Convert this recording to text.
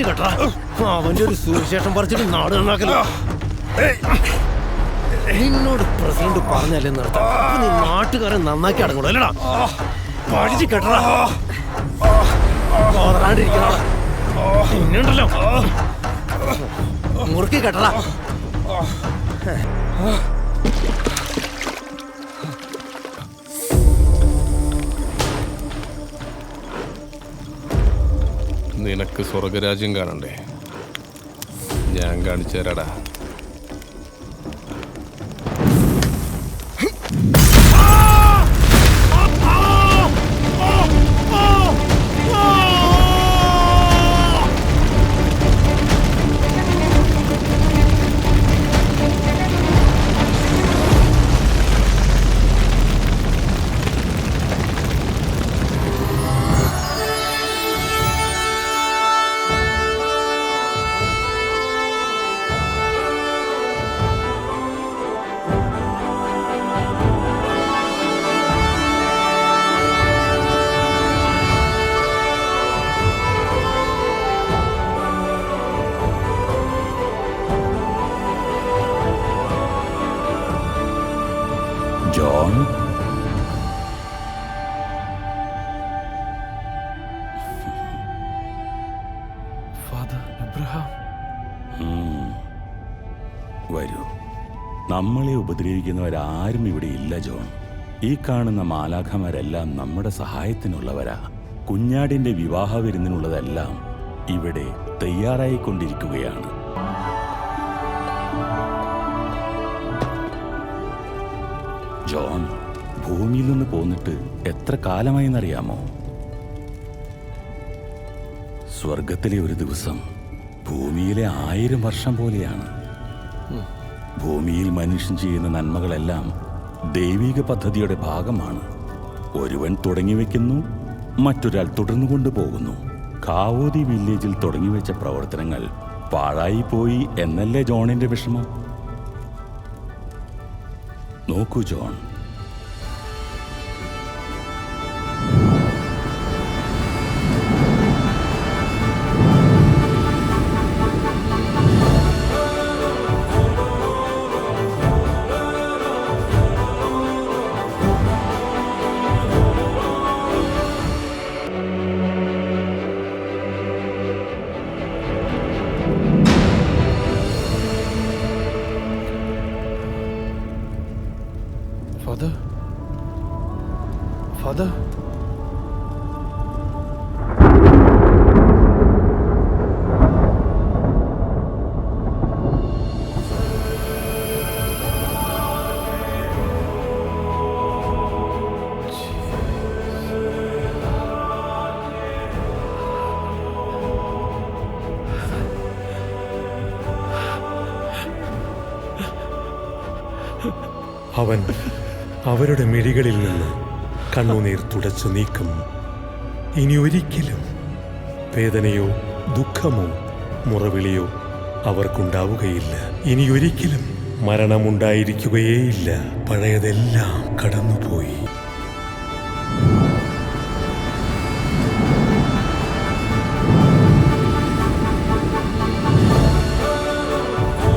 കെട്ടടാ അവന്റെ ഒരു സുവിശേഷം പറിച്ചിട്ട് നാട് നന്നാക്കലോ. നിന്നോട് പ്രസിഡന്റ് പറഞ്ഞല്ലേ നിർത്താം നീ നാട്ടുകാരെ നന്നാക്കി അടങ്ങണോ അല്ലടാ? പഠിച്ചു കെട്ടടാ പോതാണ്ടിരിക്കണ പിന്നുണ്ടല്ലോ മുറുക്കി കെട്ടടാ നിനക്ക് സ്വർഗരാജ്യം കാണണ്ടേ? ഞാൻ കാണിച്ചു തരാടാ ജോൺ ഫാദർ എബ്രഹാം വരൂ. നമ്മളെ ഉപദ്രവിക്കുന്നവരാരും ഇവിടെ ഇല്ല ജോൺ. ഈ കാണുന്ന മാലാഖമാരെല്ലാം നമ്മുടെ സഹായത്തിനുള്ളവരാ. കുഞ്ഞാടിന്റെ വിവാഹ വിരുന്നിനുള്ളതെല്ലാം ഇവിടെ തയ്യാറായിക്കൊണ്ടിരിക്കുകയാണ്. ജോൺ ഭൂമിയിൽ നിന്ന് പോന്നിട്ട് എത്ര കാലമായെന്നറിയാമോ? സ്വർഗത്തിലെ ഒരു ദിവസം ഭൂമിയിലെ ആയിരം വർഷം പോലെയാണ്. ഭൂമിയിൽ മനുഷ്യൻ ചെയ്യുന്ന നന്മകളെല്ലാം ദൈവിക പദ്ധതിയുടെ ഭാഗമാണ്. ഒരുവൻ തുടങ്ങി വയ്ക്കുന്നു മറ്റൊരാൾ തുടർന്നു കൊണ്ടുപോകുന്നു കാവോതി വില്ലേജിൽ തുടങ്ങിവെച്ച പ്രവർത്തനങ്ങൾ പാഴായിപ്പോയി എന്നല്ലേ ജോണിന്റെ വിഷമം? നോക്കൂ ജോൺ. ഫാദർ ഫാദർ അവൻ അവരുടെ മിഴികളിൽ നിന്ന് കണ്ണുനീർ തുടച്ചു നീക്കും. ഇനി ഒരിക്കലും വേദനയോ ദുഃഖമോ മുറവിളിയോ അവർക്കുണ്ടാവുകയില്ല. ഇനി ഒരിക്കലും മരണമുണ്ടായിരിക്കുകയേയില്ല. പഴയതെല്ലാം കടന്നുപോയി.